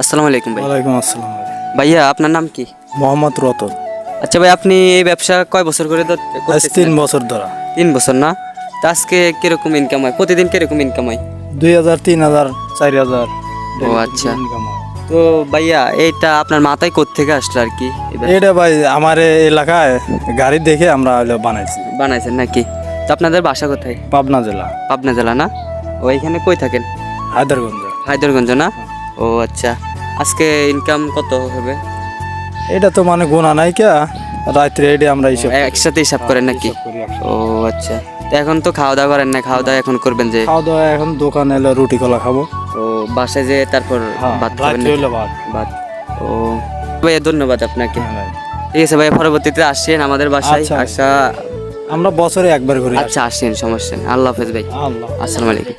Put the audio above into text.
আসসালামু আলাইকুম ভাই। ওয়ালাইকুম আসসালাম ভাইয়া আপনার নাম কি? মোহাম্মদ রতন। আচ্ছা ভাই আপনি এই ব্যবসা কয় বছর করে আজ তিন বছর ধরা। তিন বছর না? তা আজকে কীরকম ইনকাম হয়? প্রতিদিন কীরকম ইনকাম হয়? দুই হাজার তিন হাজার চার হাজার। ও আচ্ছা। তো ভাইয়া এইটা আপনার মাথায় কোত্থেকে আসলো আর কি? এটা ভাই আমার এলাকায় গাড়ি দেখে আমরা বানাইছি। বানাইছেন নাকি? তো আপনাদের বাসা কোথায়? পাবনা জেলা। পাবনা জেলা না? ও এখানে কই থাকেন? হায়দারগঞ্জ। হায়দরগঞ্জ না? ও আচ্ছা। আজকে ইনকাম কত হবে? এটা তো মানে গোনা নাই কে? রাত্রে এটা আমরা হিসেব। একসাথে হিসাব করেন নাকি। ও আচ্ছা। এখন তো খাওয়া দাওয়া করেন না খাওয়া দাওয়া এখন করবেন যে? খাওয়া দাওয়া এখন দোকানে এলে রুটি কলা খাব। ও বাসায় যে তারপর হ্যাঁ, ভাত খাবেন ভাত। ও ভাইয়া ধন্যবাদ আপনাকে। হ্যাঁ ঠিক আছে ভাইয়া পরবর্তীতে আসেন আমাদের বাসায়। আচ্ছা আসা আমরা বছরে একবার করি আচ্ছা আসেন সমস্যা নেই। আল্লাহ হাফেজ ভাই। আল্লাহ আসসালামু আলাইকুম।